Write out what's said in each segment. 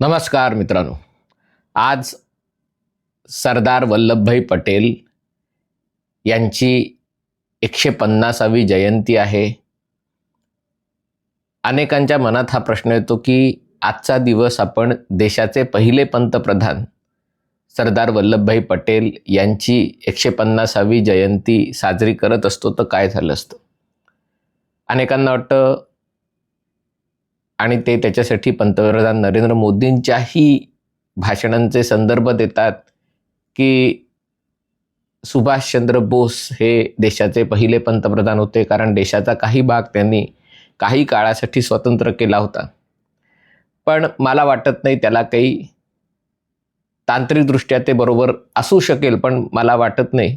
नमस्कार मित्रांनो. आज सरदार वल्लभभाई पटेल यांची एकशे पन्नासावी जयंती आहे. अनेकांच्या मनात हा प्रश्न येतो की आजचा दिवस आपण देशाचे पहिले पंतप्रधान सरदार वल्लभभाई पटेल यांची एकशे पन्नासावी जयंती साजरी करत असतो तर काय झालं असतं? अनेकांना वाटतं आणि ते त्याच्यासाठी पंतप्रधान नरेंद्र मोदींच्याही भाषणांचे संदर्भ देतात की सुभाषचंद्र बोस हे देशाचे पहिले पंतप्रधान होते कारण देशाचा काही भाग त्यांनी काही काळासाठी स्वतंत्र केला होता. पण मला वाटत नाही त्याला काही तांत्रिकदृष्ट्या ते बरोबर असू शकेल पण मला वाटत नाही.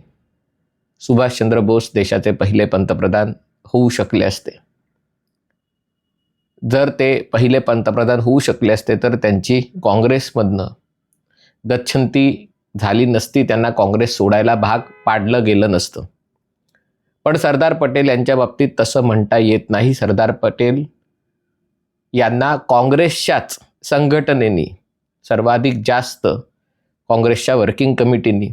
सुभाषचंद्र बोस देशाचे पहिले पंतप्रधान होऊ शकले असते. जर ते पहिले पंतप्रधान होऊ शकले असते तर त्यांची काँग्रेसमधनं गच्छंती झाली नसती त्यांना काँग्रेस सोडायला भाग पाडलं गेलं नसतं. पण सरदार पटेल यांच्या बाबतीत तसं म्हणता येत नाही. सरदार पटेल यांना काँग्रेसच्याच संघटनेनी सर्वाधिक जास्त काँग्रेसच्या वर्किंग कमिटीनी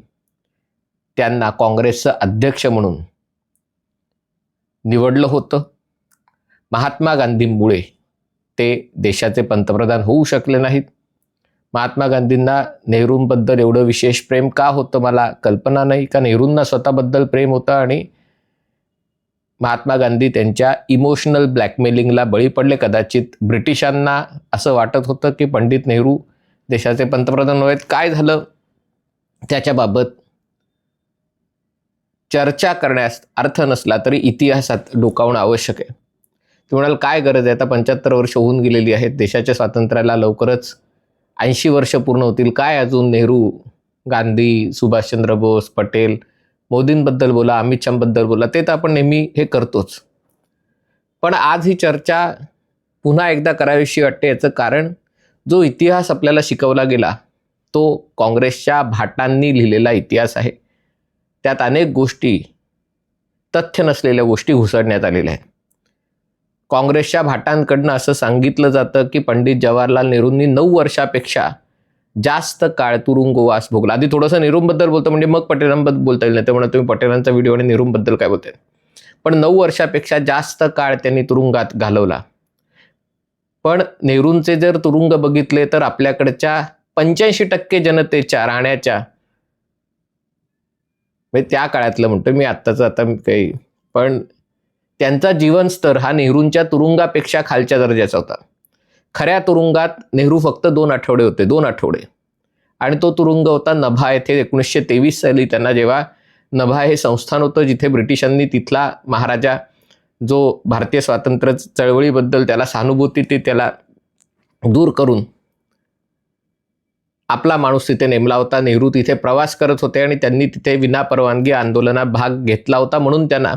त्यांना काँग्रेसचं अध्यक्ष म्हणून निवडलं होतं. महात्मा गांधींमुळे ते देशाचे पंतप्रधान होऊ शकले नाहीत. महात्मा गांधींना नेहरूंबद्दल एवढं विशेष प्रेम का होतं मला कल्पना नाही का नेहरूंना स्वतःबद्दल प्रेम होतं आणि महात्मा गांधी त्यांच्या इमोशनल ब्लॅकमेलिंगला बळी पडले. कदाचित ब्रिटिशांना असं वाटत होतं की पंडित नेहरू देशाचे पंतप्रधान नव्हेत काय झालं? त्याच्याबाबत चर्चा करण्यास अर्थ नसला तरी इतिहासात डोकावणं आवश्यक आहे. ते म्हणाल काय गरज आहे? आता पंच्याहत्तर वर्ष होऊन गेलेली आहेत. देशाच्या स्वातंत्र्याला लवकरच ऐंशी वर्ष पूर्ण होतील. काय अजून नेहरू गांधी सुभाषचंद्र बोस पटेल मोदींबद्दल बोला अमित शहाबद्दल बोला ते तर आपण नेहमी हे करतोच. पण आज ही चर्चा पुन्हा एकदा करावीशी वाटते याचं कारण जो इतिहास आपल्याला शिकवला गेला तो काँग्रेसच्या भाटांनी लिहिलेला इतिहास आहे. त्यात अनेक गोष्टी तथ्य नसलेल्या गोष्टी घुसडण्यात आलेल्या आहेत. काँग्रेसच्या भाटांकडनं असं सांगितलं जातं की पंडित जवाहरलाल नेहरूंनी नऊ वर्षापेक्षा जास्त काळ तुरुंगवास भोगला. आधी थोडंसं नेहरूंबद्दल बोलतो म्हणजे मग पटेलांबद्दल बोलता येईल नाही तर तुम्ही पटेलांचा व्हिडिओ आणि नेहरूंबद्दल काय बोलताय. पण नऊ वर्षापेक्षा जास्त काळ त्यांनी तुरुंगात घालवला. पण नेहरूंचे जर तुरुंग बघितले तर आपल्याकडच्या पंच्याऐंशी टक्के जनतेच्या राहण्याच्या म्हणजे त्या काळातलं म्हणतो मी आत्ताचं आता काही पण त्यांचा जीवनस्तर हा नेहरूंच्या तुरुंगापेक्षा खालच्या दर्जाचा होता. खऱ्या तुरुंगात नेहरू फक्त दोन आठवडे होते दोन आठवडे. आणि तो तुरुंग होता नभा येथे एकोणीसशे तेवीस साली. त्यांना जेव्हा नभा हे संस्थान होतं जिथे ब्रिटिशांनी तिथला महाराजा जो भारतीय स्वातंत्र्य चळवळीबद्दल त्याला सहानुभूती ती त्याला दूर करून आपला माणूस तिथे नेमला होता. नेहरू तिथे प्रवास करत होते आणि त्यांनी तिथे विनापरवानगी आंदोलनात भाग घेतला होता. म्हणून त्यांना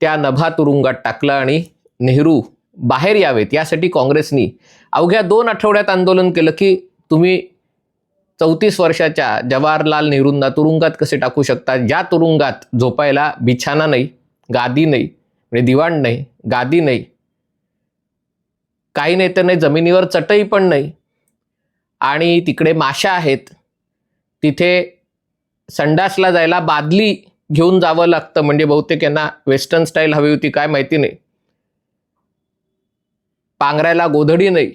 त्या नभा तुरुंगात टाकलं आणि नेहरू बाहेर यावेत. यासाठी काँग्रेसनी अवघ्या दोन आठवड्यात आंदोलन केलं की तुम्ही चौतीस वर्षाच्या जवाहरलाल नेहरूंना तुरुंगात कसे टाकू शकता? ज्या तुरुंगात झोपायला बिछाना नाही गादी नाही म्हणजे दिवाण नाही गादी नाही. काही नाही तर नाही जमिनीवर चटई पण नाही. आणि तिकडे माशा आहेत. तिथे संडासला जायला बादली घेऊन जावं लागतं म्हणजे बहुतेक यांना वेस्टर्न स्टाईल हवी होती काय माहिती नाही. पांघरायला गोधडी नाही.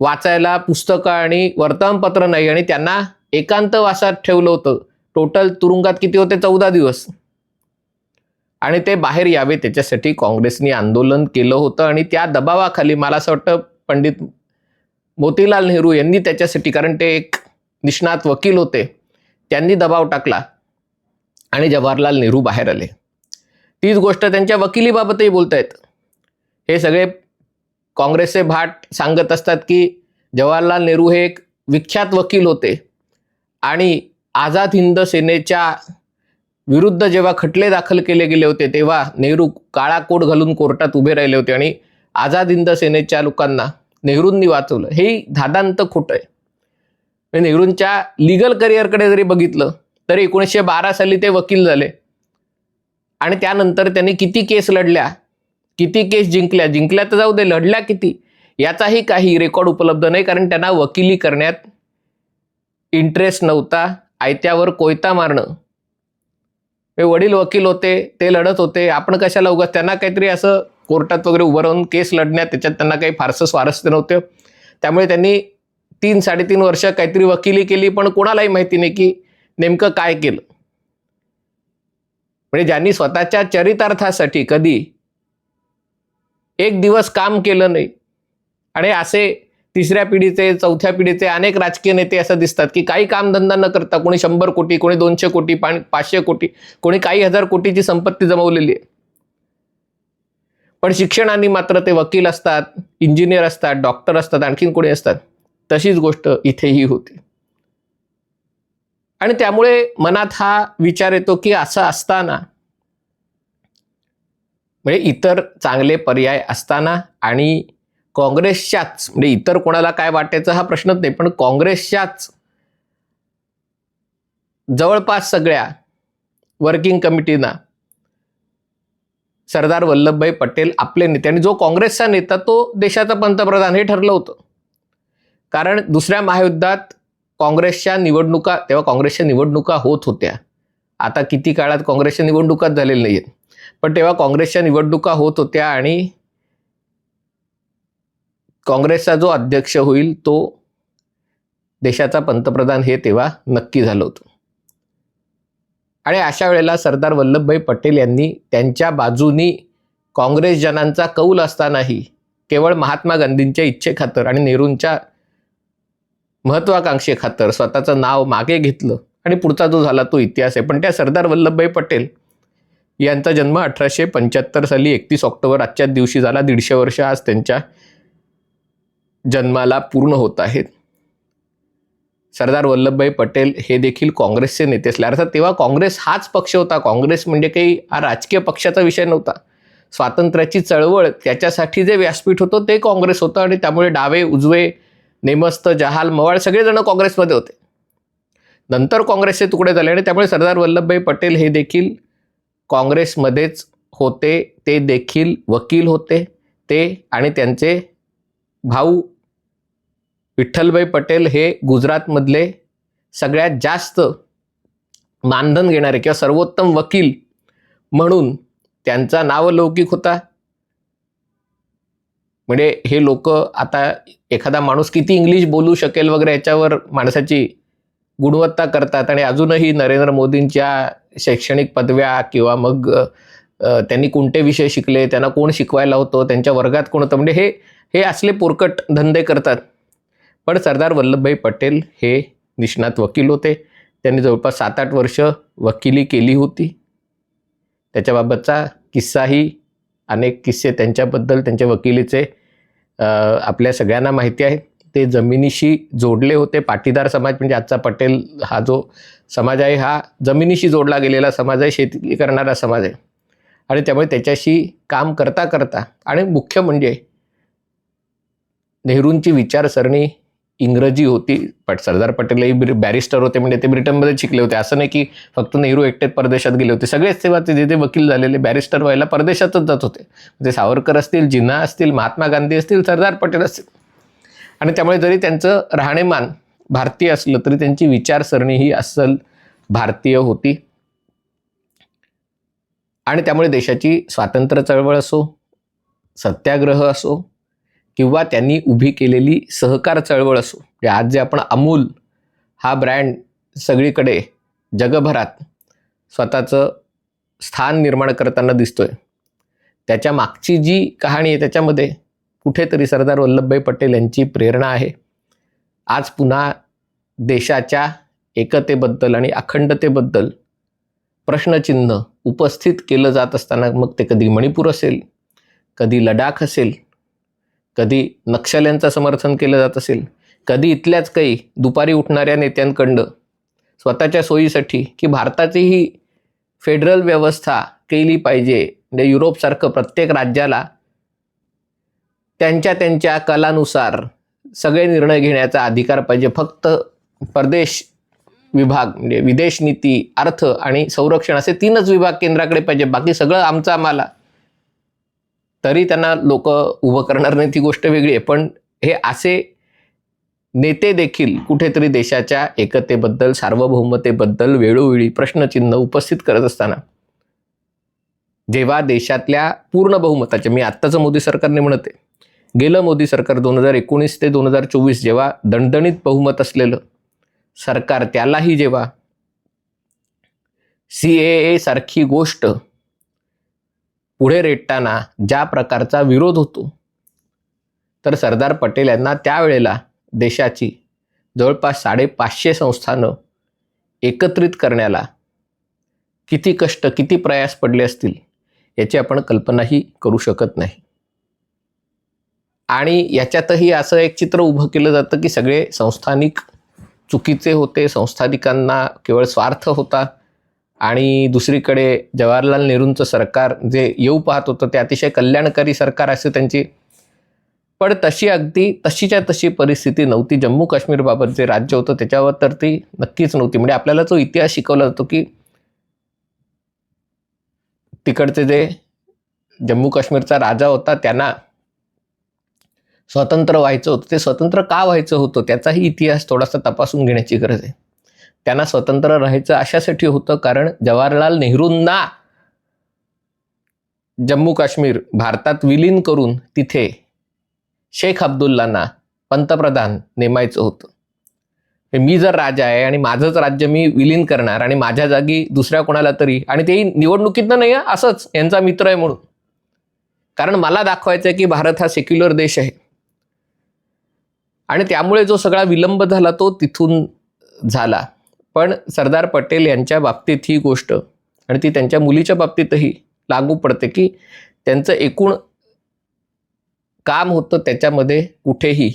वाचायला पुस्तकं आणि वर्तमानपत्र नाही. आणि त्यांना एकांतवासात ठेवलं होतं. टोटल तुरुंगात किती होते? चौदा दिवस. आणि ते बाहेर यावे त्याच्यासाठी काँग्रेसने आंदोलन केलं होतं. आणि त्या दबावाखाली मला असं वाटतं पंडित मोतीलाल नेहरू यांनी त्याच्यासाठी कारण ते एक निष्णात वकील होते त्यांनी दबाव टाकला. आणि जवाहरलाल नेहरू बाहेर आले. तीच गोष्ट त्यांच्या वकिलीबाबतही बोलतायत. हे सगळे काँग्रेसचे भाट सांगत असतात की जवाहरलाल नेहरू हे एक विख्यात वकील होते. आणि आझाद हिंद सेनेच्या विरुद्ध जेव्हा खटले दाखल केले गेले होते तेव्हा नेहरू काळा कोट घालून कोर्टात उभे राहिले होते आणि आझाद हिंद सेनेच्या लोकांना नेहरूंनी वाचवलं. हे धादांत खोटं आहे. म्हणजे नेहरूंच्या लिगल करिअरकडे जरी बघितलं तर एकोणीसशे बारा साली ते वकील झाले. आणि त्यानंतर त्यांनी किती केस लढल्या किती केस जिंकल्या जिंकल्या तर जाऊ दे लढल्या किती? याचाही काही रेकॉर्ड उपलब्ध नाही कारण त्यांना वकिली करण्यात इंटरेस्ट नव्हता. आयत्यावर कोयता मारणं वडील वकील होते ते लढत होते. आपण कशाला उगाच? त्यांना काहीतरी असं कोर्टात वगैरे उभं राहून केस लढण्यात त्याच्यात त्यांना काही फारसं स्वारस्य नव्हतं. त्यामुळे त्यांनी तीन साडेतीन वर्ष काहीतरी वकिली केली पण कोणालाही माहिती नाही की नेमकं काय केलं. म्हणजे ज्यांनी स्वतःच्या चरितार्थासाठी कधी एक दिवस काम केलं नाही आणि असे तिसऱ्या पिढीचे चौथ्या पिढीचे अनेक राजकीय नेते असं दिसतात की काही कामधंदा न करता कोणी शंभर कोटी कोणी दोनशे कोटी पाचशे कोटी कोणी काही हजार कोटीची संपत्ती जमवलेली आहे. पण शिक्षणाने मात्र ते वकील असतात इंजिनियर असतात डॉक्टर असतात आणखीन कोणी असतात. तशीच गोष्ट इथेही होती. आणि त्यामुळे मनात हा विचार येतो की असं असताना म्हणजे इतर चांगले पर्याय असताना आणि काँग्रेसच्याच म्हणजे इतर कोणाला काय वाटायचं हा प्रश्नच नाही पण काँग्रेसच्याच जवळपास सगळ्या वर्किंग कमिटीना सरदार वल्लभभाई पटेल आपले नेते आणि जो काँग्रेसचा नेता तो देशाचा पंतप्रधान हे ठरलं होतं. कारण दुसऱ्या महायुद्धात काँग्रेसच्या निवडणुका तेव्हा काँग्रेसच्या निवडणुका होत होत्या. आता किती काळात काँग्रेसच्या निवडणुकाच झालेल्या नाही आहेत पण तेव्हा काँग्रेसच्या निवडणुका होत होत्या आणि काँग्रेसचा जो अध्यक्ष होईल तो देशाचा पंतप्रधान हे तेव्हा नक्की झालं होतं. आणि अशा वेळेला सरदार वल्लभभाई पटेल यांनी त्यांच्या बाजूनी काँग्रेस जनांचा कौल असतानाही केवळ महात्मा गांधींच्या इच्छेखातर आणि नेहरूंच्या महत्वाकांक्षेखातर स्वतःचं नाव मागे घेतलं आणि पुढचा जो झाला तो इतिहास आहे. पण त्या सरदार वल्लभभाई पटेल यांचा जन्म अठराशे पंच्याहत्तर साली एकतीस ऑक्टोबर आजच्याच दिवशी झाला. दीडशे वर्ष आज त्यांच्या जन्माला पूर्ण होत आहेत. सरदार वल्लभभाई पटेल हे देखील काँग्रेसचे नेते असले. अर्थात तेव्हा काँग्रेस हाच पक्ष होता. काँग्रेस म्हणजे काही हा राजकीय पक्षाचा विषय नव्हता. स्वातंत्र्याची चळवळ त्याच्यासाठी जे व्यासपीठ होतं ते काँग्रेस होतं आणि त्यामुळे डावे उजवे नेमस्त जहाल मवाळ सगळेजण काँग्रेसमध्ये होते. नंतर काँग्रेसचे तुकडे झाले आणि त्यामुळे सरदार वल्लभभाई पटेल हे देखील काँग्रेसमध्येच होते. ते देखील वकील होते. ते आणि त्यांचे भाऊ विठ्ठलभाई पटेल हे गुजरातमधले सगळ्यात जास्त मानधन घेणारे किंवा सर्वोत्तम वकील म्हणून त्यांचा नावलौकिक होता. म्हणजे हे लोक आता एखादा माणूस किती इंग्लिश बोलू शकेल वगैरे याच्यावर माणसाची गुणवत्ता करतात आणि अजूनही नरेंद्र मोदींच्या शैक्षणिक पदव्या किंवा मग त्यांनी कोणते विषय शिकले त्यांना कोण शिकवायला होतं त्यांच्या वर्गात कोण होतं म्हणजे हे हे असले पोरकट धंदे करतात. पण सरदार वल्लभभाई पटेल हे निष्णात वकील होते. त्यांनी जवळपास सात आठ वर्ष वकिली केली होती. त्याच्याबाबतचा किस्साही अनेक किस्से त्यांच्याबद्दल त्यांच्या वकिलीचे आपल्या सगळ्यांना माहिती आहे. ते जमिनीशी जोडले होते. पाटीदार समाज म्हणजे आजचा पटेल हा जो समाज आहे हा जमिनीशी जोडला गेलेला समाज आहे शेती करणारा समाज आहे. आणि त्यामुळे त्याच्याशी काम करता करता आणि मुख्य म्हणजे नेहरूंची विचारसरणी इंग्रजी होती पट सरदार पटेलही ब्रि- बॅरिस्टर होते म्हणजे ते ब्रिटनमध्ये शिकले होते. असं नाही की फक्त नेहरू एकटेच परदेशात गेले होते. सगळेच तेव्हा ते जे ते वकील झालेले बॅरिस्टर व्हायला परदेशातच जात होते. ते सावरकर असतील जिन्ना असतील महात्मा गांधी असतील सरदार पटेल असतील. आणि त्यामुळे जरी त्यांचं राहणेमान भारतीय असलं तरी त्यांची विचारसरणी ही अस्सल भारतीय होती. आणि त्यामुळे देशाची स्वातंत्र्य चळवळ असो सत्याग्रह असो किंवा त्यांनी उभी केलेली सहकार चळवळ असो. म्हणजे आज जे आपण अमूल हा ब्रँड सगळीकडे जगभरात स्वतःचं स्थान निर्माण करताना दिसतोय. त्याच्या मागची जी कहाणी आहे त्याच्यामध्ये कुठेतरी सरदार वल्लभभाई पटेल यांची प्रेरणा आहे. आज पुन्हा देशाच्या एकतेबद्दल आणि अखंडतेबद्दल प्रश्नचिन्ह उपस्थित केलं जात असताना मग ते कधी मणिपूर असेल कधी लडाख असेल कधी नक्षल्यांचं समर्थन केलं जात असेल कधी इथल्याच काही दुपारी उठणाऱ्या नेत्यांकडनं स्वतःच्या सोयीसाठी की भारताची ही फेडरल व्यवस्था केली पाहिजे म्हणजे युरोपसारखं प्रत्येक राज्याला त्यांच्या त्यांच्या कलानुसार सगळे निर्णय घेण्याचा अधिकार पाहिजे. फक्त परदेश विभाग म्हणजे विदेश नीती अर्थ आणि संरक्षण असे तीनच विभाग केंद्राकडे पाहिजे. बाकी सगळं आमचं आम्हाला तरी त्यांना लोक उभं करणार नाही ती गोष्ट वेगळी आहे. पण हे असे नेते देखील कुठेतरी देशाच्या एकतेबद्दल सार्वभौमतेबद्दल वेळोवेळी प्रश्नचिन्ह उपस्थित करत असताना जेव्हा देशातल्या पूर्ण बहुमताच्या मी आत्ताचं मोदी सरकारने म्हणते गेलं मोदी सरकार दोन हजार एकोणीस ते दोन हजार चोवीस जेव्हा दणदणीत बहुमत असलेलं सरकार त्यालाही जेव्हा सी ए ए सारखी गोष्ट पुढे रेटताना ज्या प्रकारचा विरोध होतो तर सरदार पटेल यांना त्यावेळेला देशाची जवळपास साडेपाचशे संस्थानं एकत्रित करण्याला किती कष्ट किती प्रयास पडले असतील याची आपण कल्पनाही करू शकत नाही. आणि याच्यातही असं एक चित्र उभं केलं जातं की सगळे संस्थानिक चुकीचे होते संस्थानिकांना केवळ स्वार्थ होता आणि दुसरीकडे जवाहरलाल नेहरूंचं सरकार जे येऊ पाहत होतं ते अतिशय कल्याणकारी सरकार असे त्यांची पण तशी अगदी तशीच्या तशी परिस्थिती नव्हती. जम्मू काश्मीरबाबत जे राज्य होतं त्याच्यावर तर ती नक्कीच नव्हती. म्हणजे आपल्याला जो इतिहास शिकवला जातो की तिकडचे जे जम्मू काश्मीरचा राजा होता त्यांना स्वतंत्र व्हायचं होतं. ते स्वतंत्र का व्हायचं होतं त्याचाही इतिहास थोडासा तपासून घेण्याची गरज आहे. त्यांना स्वतंत्र राहायचं अशासाठी होतं कारण जवाहरलाल नेहरूंना जम्मू काश्मीर भारतात विलीन करून तिथे शेख अब्दुल्लांना पंतप्रधान नेमायचं होतं. मी जर राजा आहे आणि माझंच राज्य मी विलीन करणार आणि माझ्या जागी दुसऱ्या कोणाला तरी आणि तेही निवडणुकीतनं नाही आहे असंच यांचा मित्र आहे म्हणून. कारण मला दाखवायचं आहे की भारत हा सेक्युलर देश आहे. आणि त्यामुळे जो सगळा विलंब झाला तो तिथून झाला. पण सरदार पटेल यांच्या बाबतीत ही गोष्ट आणि ती त्यांच्या मुलीच्या बाबतीतही लागू पडते की त्यांचं एकूण काम होतं त्याच्यामध्ये कुठेही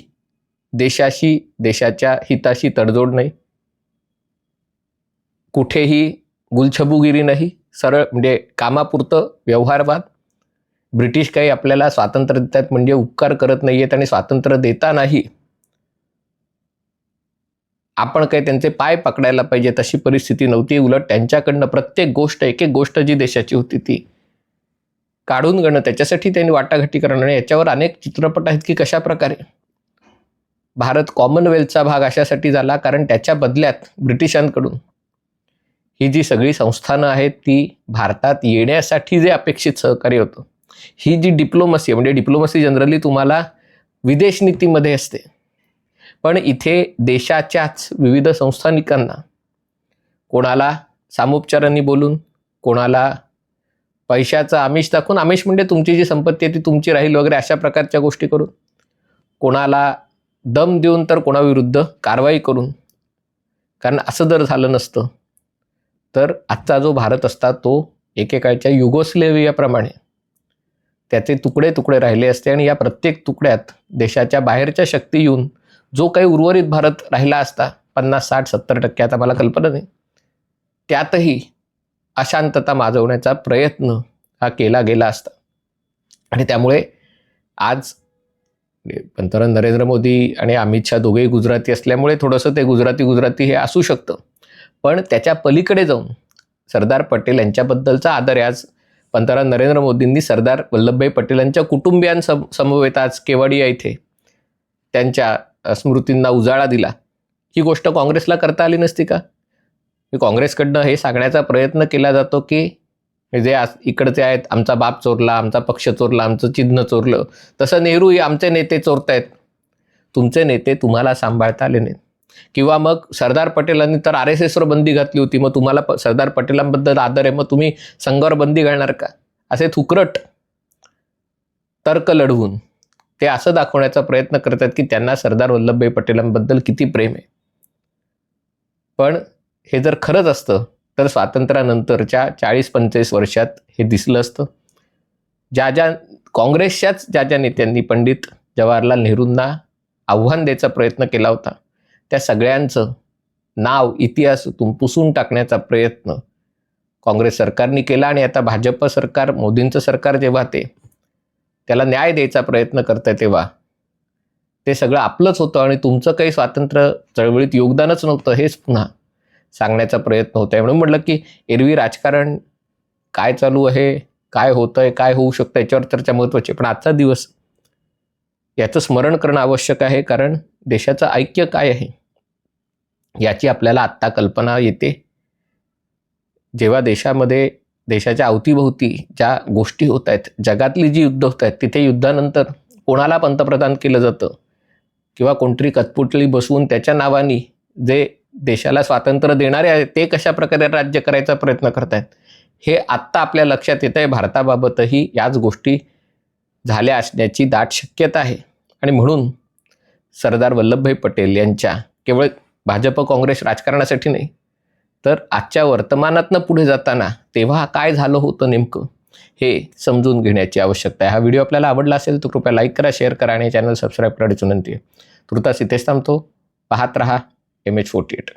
देशाशी देशाच्या हिताशी तडजोड नाही. कुठेही गुलछबुगिरी नाही. सरळ म्हणजे कामापुरतं व्यवहारवाद. ब्रिटिश काही आपल्याला स्वातंत्र्य देतात म्हणजे उपकार करत नाही आहेत आणि स्वातंत्र्य देतानाही आपण काही त्यांचे पाय पकडायला पाहिजे तशी परिस्थिती नव्हती. उलट त्यांच्याकडनं प्रत्येक गोष्ट एक एक गोष्ट जी देशाची होती ती काढून घेणं त्याच्यासाठी त्यांनी वाटाघाटी करणं आणि याच्यावर अनेक चित्रपट आहेत की कशा प्रकारे भारत कॉमनवेल्थचा भाग अशासाठी झाला कारण त्याच्या बदल्यात ब्रिटिशांकडून ही जी सगळी संस्थानं आहेत ती भारतात येण्यासाठी जे अपेक्षित सहकार्य होतं ही जी डिप्लोमसी म्हणजे डिप्लोमसी जनरली तुम्हाला विदेश नीतीमध्ये असते. पण इथे देशाच्याच विविध संस्थानिकांना कोणाला सामोपचारांनी बोलून कोणाला पैशाचं आमिष दाखवून आमिष म्हणजे तुमची जी संपत्ती आहे ती तुमची राहील वगैरे अशा प्रकारच्या गोष्टी करून कोणाला दम देऊन तर कोणाविरुद्ध कारवाई करून कारण असं जर झालं नसतं तर आजचा जो भारत असता तो एकेकाळच्या युगोस्लेवियाप्रमाणे त्याचे तुकडे तुकडे राहिले असते आणि या प्रत्येक तुकड्यात देशाच्या बाहेरच्या शक्ती येऊन जो काही उर्वरित भारत राहिला असता पन्नास साठ सत्तर टक्के आता मला कल्पना नाही. त्यातही अशांतता माजवण्याचा प्रयत्न हा केला गेला असता. आणि त्यामुळे आज पंतप्रधान नरेंद्र मोदी आणि अमित शहा दोघेही गुजराती असल्यामुळे थोडंसं ते गुजराती गुजराती हे असू शकतं. पण त्याच्या पलीकडे जाऊन सरदार पटेल यांच्याबद्दलचा आदर आज पंतप्रधान नरेंद्र मोदींनी सरदार वल्लभभाई पटेल यांच्या कुटुंबियांसम समवेत आज केवाडिया इथे त्यांच्या स्मृतींना उजाळा दिला. ही गोष्ट काँग्रेसला करता आली नसती का? काँग्रेसकडनं हे सांगण्याचा प्रयत्न केला जातो की जे आज इकडचे आहेत आमचा बाप चोरला आमचा पक्ष चोरला आमचं चिन्ह चोरलं तसं नेहरूही आमचे नेते चोरतायत. तुमचे नेते तुम्हाला सांभाळता आले नाहीत. किंवा मग सरदार पटेलांनी तर आर एस एसवर बंदी घातली होती मग तुम्हाला प सरदार पटेलांबद्दल आदर आहे मग तुम्ही संघावर बंदी घालणार का? असे थुकरट तर्क लढवून. ते असं दाखवण्याचा प्रयत्न करतात की त्यांना सरदार वल्लभभाई पटेलांबद्दल किती प्रेम आहे. पण हे जर खरंच असतं तर स्वातंत्र्यानंतरच्या चाळीस पंचेचाळीस वर्षात हे दिसलं असतं. ज्या ज्या काँग्रेसच्याच ज्या ज्या नेत्यांनी पंडित जवाहरलाल नेहरूंना आव्हान द्यायचा प्रयत्न केला होता त्या सगळ्यांचं नाव इतिहासातून पुसून टाकण्याचा प्रयत्न काँग्रेस सरकारने केला आणि आता भाजप सरकार मोदींचं सरकार जेव्हा ते त्याला न्याय द्यायचा प्रयत्न करताय तेव्हा. ते सगळं आपलंच होतं आणि तुमचं काही स्वातंत्र्य चळवळीत योगदानच नव्हतं हेच पुन्हा सांगण्याचा प्रयत्न होत आहे म्हणून म्हटलं की एरवी राजकारण काय चालू आहे काय होतं आहे काय होऊ शकतं याच्यावर चर्चा महत्त्वाची पण आजचा दिवस याचं स्मरण करणं आवश्यक आहे कारण देशाचं ऐक्य काय आहे याची आपल्याला आत्ता कल्पना येते. जेव्हा देशामध्ये देशाच्या अवतीभोवती ज्या गोष्टी होत आहेत जगातली जी युद्ध होत आहेत तिथे युद्धानंतर कोणाला पंतप्रधान केलं जातं? किंवा कोणतरी कतपुटली बसवून त्याच्या नावाने जे देशाला स्वातंत्र्य देणारे आहे ते कशा प्रकारे राज्य करायचा प्रयत्न करतायत? हे आत्ता आपल्या लक्षात येत आहे. भारताबाबतही याच गोष्टी झाल्या असण्याची दाट शक्यता आहे. आणि म्हणून सरदार वल्लभभाई पटेल यांच्या केवळ भाजप काँग्रेस राजकारणासाठी नाही तर आजच्या वर्तमानातनं पुढे जाताना तेव्हा काय झालं होतं नेमकं? हे समजून घेण्याची आवश्यकता आहे. हा व्हिडिओ आपल्याला आवडला असेल तर कृपया लाईक करा शेअर करा आणि चॅनल सबस्क्राईब करण्याची विनंती आहे. तुर्तास इथेच थांबतो. पाहत रहा. M H forty eight